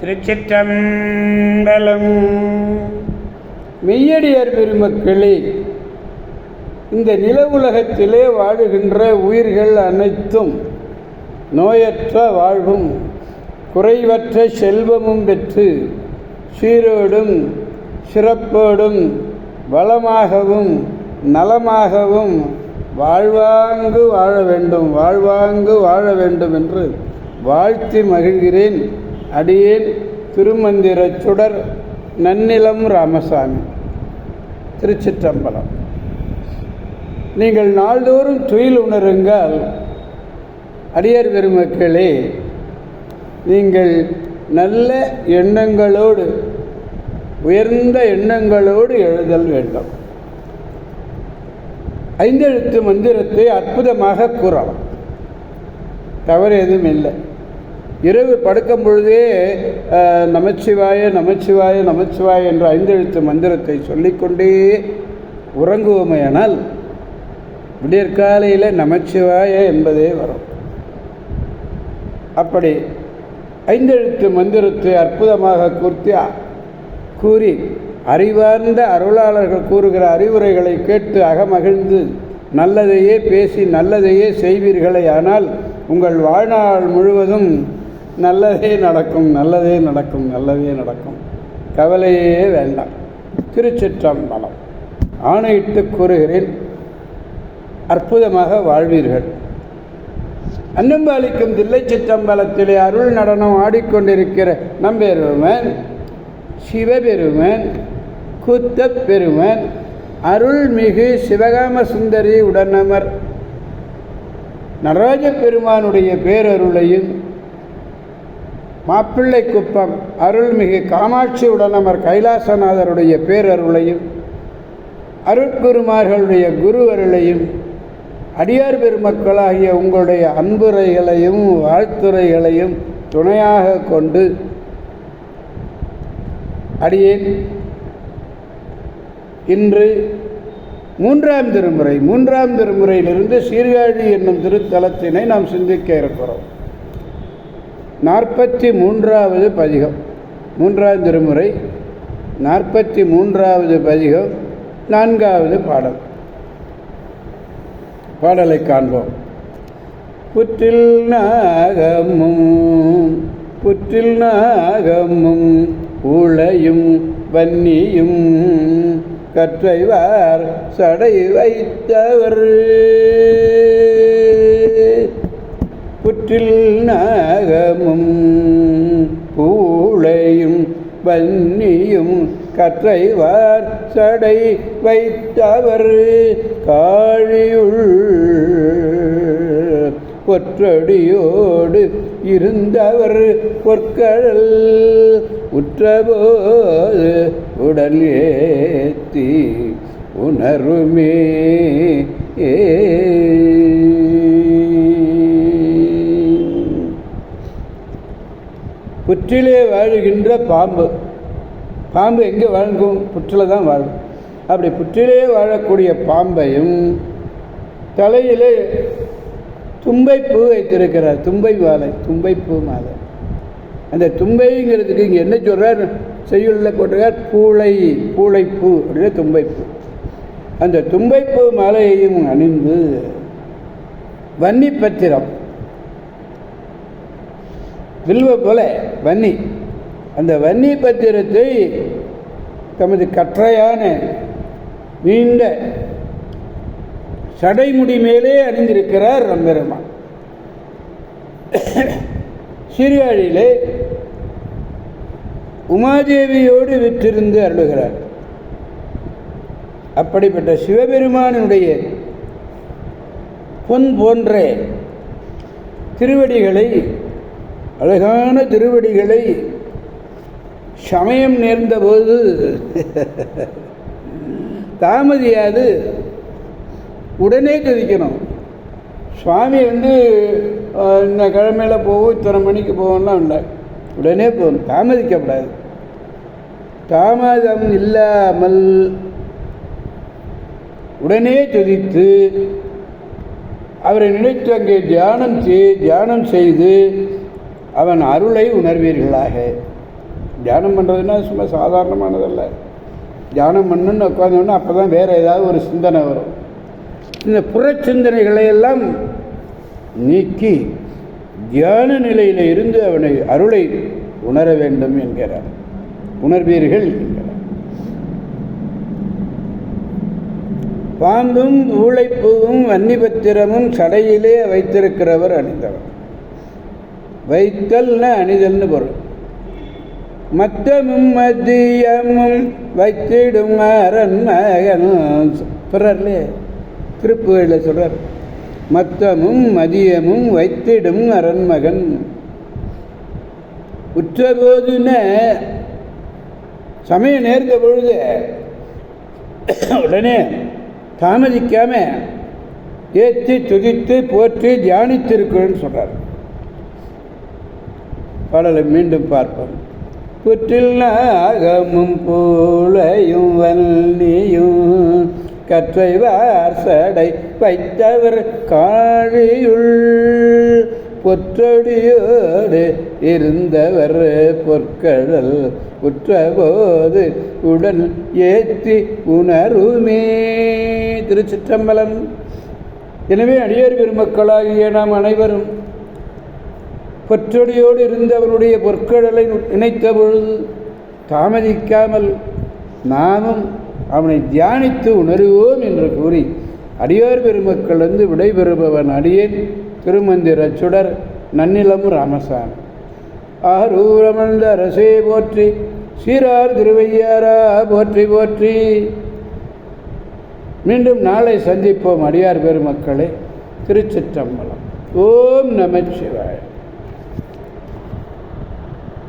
திருச்சிற்றம்பலம். மெய்யடியார் பெருமக்களே இந்த நில உலகத்திலே வாழுகின்ற உயிர்கள் அனைத்தும் நோயற்ற வாழ்வும் குறைவற்ற செல்வமும் பெற்று சீரோடும் சிறப்போடும் வளமாகவும் நலமாகவும் வாழ்வாங்கு வாழ வேண்டும் வாழ்வாங்கு வாழ வேண்டும் என்று வாழ்த்தி மகிழ்கிறேன். அடியேன் திருமந்திர சுடர் நன்னிலம் ராமசாமி. திருச்சிற்றம்பலம். நீங்கள் நாள்தோறும் துயில் உணருங்கள். அடியார் பெருமக்களே நீங்கள் நல்ல எண்ணங்களோடு உயர்ந்த எண்ணங்களோடு எழுதல் வேண்டும். ஐந்தெழுத்து மந்திரத்தை அற்புதமாக கூறலாம். தவறு எதுவும் இல்லை. இரவு படுக்கும் பொழுதே நமச்சிவாய நமச்சிவாய நமச்சிவாய என்ற ஐந்தெழுத்து மந்திரத்தை சொல்லிக்கொண்டே உறங்குவோமையானால் விடியற்காலையில் நமச்சிவாய என்பதே வரும். அப்படி ஐந்தெழுத்து மந்திரத்தை அற்புதமாக கூர்த்தி கூறி அறிவார்ந்த அருளாளர்கள் கூறுகிற அறிவுரைகளை கேட்டு அகமகிழ்ந்து நல்லதையே பேசி நல்லதையே செய்வீர்களே ஆனால் உங்கள் வாழ்நாள் முழுவதும் நல்லதே நடக்கும் நல்லதே நடக்கும் நல்லதே நடக்கும். கவலையே வேண்டாம். திருச்சிற்றம்பலம். ஆணையிட்டு கூறுகிறேன் அற்புதமாக வாழ்வீர்கள். அன்னம்பாளிக்கும் தில்லை சிற்றம்பலத்திலே அருள் நடனம் ஆடிக்கொண்டிருக்கிற நம்பெருமன் சிவபெருமன் கூத்த பெருமன் அருள்மிகு சிவகாம சுந்தரி உடனமர். நடராஜ பெருமானுடைய பேரருளையும் மாப்பிள்ளை குப்பம் அருள்மிகு காமாட்சி உடனமர் கைலாசநாதருடைய பேரருளையும் அருட்குருமார்களுடைய குரு அருளையும் அடியார் பெருமக்களாகிய உங்களுடைய அன்புரைகளையும் வாழ்த்துரைகளையும் துணையாக கொண்டு அடியேன். இன்று மூன்றாம் திருமுறை மூன்றாம் திருமுறையிலிருந்து சீர்காழி என்னும் திருத்தலத்தினை நாம் சிந்திக்க இருக்கிறோம். நாற்பத்தி மூன்றாவது பதிகம். மூன்றாவது திருமுறை. நாற்பத்தி மூன்றாவது பதிகம். நான்காவது பாடல். பாடலை காண்போம். புற்றில் நாகமும் புற்றில் நாகமும் உளையும் வன்னியும் கற்றைவார் சடை வைத்தவர். கூற்றில் நாகமும் பூளையும் வன்னியும் கற்றைவார் சடை வைத்தவர் காழியுள். பொற்றடியோடு இருந்தவர் பொற்கழல் உற்றபோது உடல் ஏத்தி உணருமே ஏ புற்றிலே வாழுகின்ற பாம்பு. பாம்பு எங்கே வாழ்க்கும் புற்றில் தான் வாழும். அப்படி புற்றிலே வாழக்கூடிய பாம்பையும் தலையிலே தும்பைப்பூ வைத்திருக்கிறார். தும்பை மாலை பூ மாலை. அந்த தும்பைங்கிறதுக்கு இங்கே என்ன சொல்கிறார் செய்யுளில் போட்டிருக்கார் பூளை பூளைப்பூ அப்படின்னா தும்பைப்பூ அந்த தும்பைப்பூ மாலையையும் அணிந்து வன்னி பத்திரம் வில்வ போல வன்னி. அந்த வன்னி பத்திரத்தை தமது கற்றையான நீண்ட சடைமுடி மேலே அணிந்திருக்கிறார் ரம்பெருமான். சீர்காழியிலே உமாதேவியோடு விற்றிருந்து அருளுகிறார். அப்படிப்பட்ட சிவபெருமானுடைய பொன் போன்ற திருவடிகளை அழகான திருவடிகளை சமயம் நேர்ந்தபோது தாமதியாது. உடனே கதிக்கணும் சுவாமி வந்து இந்த கிழமையில் போகும் இத்தனை மணிக்கு போவோம்லாம் இல்லை. உடனே போகணும். தாமதிக்கப்படாது. தாமதம் இல்லாமல் உடனே துதித்து அவரை நினைத்து அங்கே தியானம் செய் தியானம் செய்து அவன் அருளை உணர்வீர்களாக. தியானம் பண்ணுறதுன்னா சும்மா சாதாரணமானதல்ல. தியானம் பண்ணுன்னு உட்காந்தோன்னா அப்போ தான் வேறு ஏதாவது ஒரு சிந்தனை வரும். இந்த புறச்சிந்தனைகளை எல்லாம் நீக்கி தியான நிலையில் இருந்து அவனை அருளை உணர வேண்டும் என்கிறார். உணர்வீர்கள் என்கிறார். பாம்பும் ஊழைப்பூவும் வன்னிபத்திரமும் சடையிலே வைத்திருக்கிறவர் அணிந்தவர். வைத்தல்ன அணிதல்னு பொருள். மத்தமும் மதியமும் வைத்திடும் அரண்மகன் பிறர்லே திருப்புகளில் சொல்கிறார் மத்தமும் மதியமும் வைத்திடும் அரண்மகன் உற்றபோதுன்னு சமயம் நேர்ந்த பொழுது உடனே தாமதிக்காம ஏற்றி துதித்து போற்றி தியானித்திருக்கிறேன்னு சொல்கிறார் பாடலை மீண்டும் பார்ப்போம். புற்றில் நாகமும் பூளையும் வல்லியும் கற்றை வார்சடை வைத்தவர் காழியுள். பொற்றொடியோடு இருந்தவர் பொற்கடல் உற்றபோது உடன் ஏற்றி உணருமே. திருச்சிற்றம்பலம். எனவே அடியார் பெருமக்களாகிய நாம் அனைவரும் பொற்றொடியோடு இருந்தவனுடைய பொற்கடலை நினைத்த பொழுது தாமதிக்காமல் நாமும் அவனை தியானித்து உணருவோம் என்று கூறி அடியார் பெருமக்கள் வந்து விடைபெறுபவன் அடியேன் திருமந்திர சுடர் நன்னிலம் ராமசாமி. ஆரூரமந்த அரசே போற்றி சீரார் திருவையாரா போற்றி போற்றி. மீண்டும் நாளை சந்திப்போம் அடியார் பெருமக்களே திருச்சிற்றம்பலம். ஓம் நமச்சிவாய்